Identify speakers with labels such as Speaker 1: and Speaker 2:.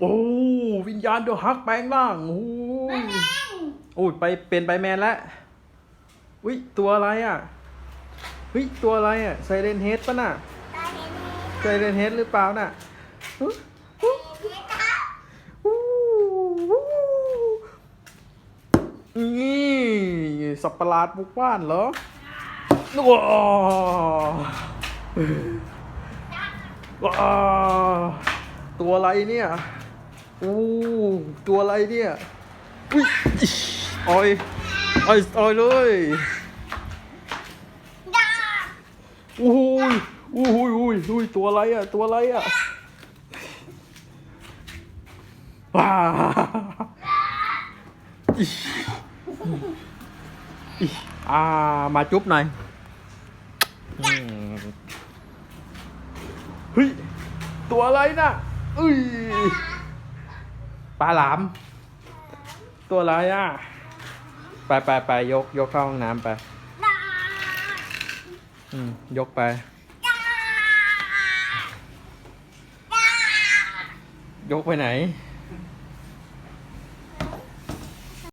Speaker 1: โอ้วิญญาณเดอะฮักแปลงร่างโอ้ยโอ้ยไปเป็นไปแมนแล้วอุ้ยตัวอะไรอะเฮ้ยตัวอะไรอะไซเรนเฮดปะน่ะไซเรนเฮดหรือเปล่าน่ะฮึฮึอู้หูนี่สับประหลาดบุกบ้านเหรอว้าวว้าวตัวอะไรเนี่ย อู้ตัวอะไรเนี่ยอุ้ยออยออยออยเลยอู้หูยอู้หูยอู้ยอู้ยตัวอะไรอะ ตัวอะไรอะว้าอิอิอ่า มาจุ๊บหน่อยอืมเฮ้ย ตัวอะไรน่ะอุ้ย ปลาหลาม ตัวอะไรอะ ไปไปไปยกยกเข้าห้องน้ำไป อืม ยกไป ยกไปไหน